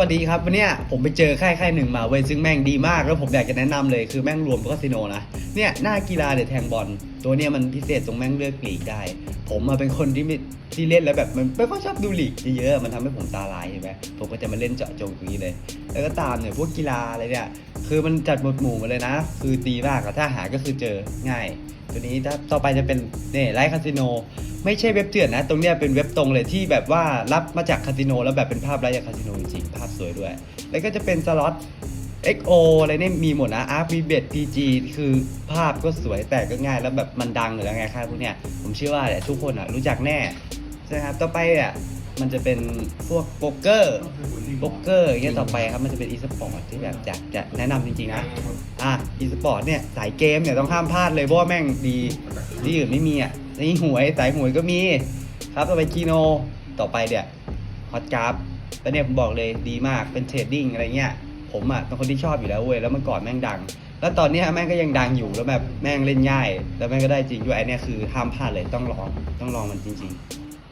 วัสดีครับวันเนี้ยผมไปเจอค่ายค่ายหนึ่งมาเว้ยซึ่งแม่งดีมาก แล้วผมอยากจะแนะนำเลยคือแม่งรวมคาสิโนนะเนี่ยหน้ากีฬาเดี๋ยวแทงบอลตัวเนี้ยมันพิเศษตรงแม่งเลือกลีกได้ ผมมาเป็นคนที่ม่ที่เล่นแล้วแบบมันไม่ค่อยชอบดูหลีกเยอะๆมันทำให้ผมตาลายใช่ไหมผมก็จะมาเล่นเจาะจงตรงนี้เลย แล้วก็ตามเนี่ยพวกกีฬาอะไรเนี่ยคือมันจัดหมวดหมู่มาเลยนะ คือดีมากอะถ้าหาก็คือเจอง่าย ตัวนี้ถ้าต่อไปจะเป็นเนี่ยไลฟ์คาสิโนไม่ใช่เว็บเถื่อนนะ ตรงเนี้ยเป็นเว็บตรงเลยที่แบบว่ารับมาจากคาสิโนแล้วแบบเป็นภาพไลฟ์จากคาสิโนจริงภาพสวยด้วย แล้วก็จะเป็นสล็อต XO อะไรเนี่ยมีหมดนะ Arc มีเบ็ด PG คือภาพก็สวยแต่ก็ง่ายแล้วแบบมันดังอยู่แล้วไงครับพวกเนี้ยผมเชื่อว่าเนี่ยทุกคนอะรู้จักแน่ใช่ไหมครับต่อไปอะ มันจะเป็นพวกโป๊กเกอร์โป๊กเกอร์อย่างเงี้ยต่อไปครับมันจะเป็นอีสปอร์ตที่แบบอยากจะแนะนำจริงๆนะอะอีสปอร์ตเนี่ยสายเกมเนี่ยต้องห้ามพลาดเลยเพราะว่าแม่งดีที่อื่นไม่มีอะนี่หวยสายหวยก็มี ครับต่อไปคีโนต่อไปเนี่ยฮอตกราฟแล้วเนี่ยผมบอกเลยดีมากเป็นเทรดดิ้งอะไรเงี้ยผมอะเป็นคนที่ชอบอยู่แล้วเว้ยแล้วเมื่อก่อนแม่งดัง แล้วตอนเนี้ยแม่งก็ยังดังอยู่แล้วแบบแม่งเล่นง่าย แล้วแม่งก็ได้จริงด้วยไอเนี่ยคือห้ามพลาดเลยต้องลองต้องลองมันจริง ๆ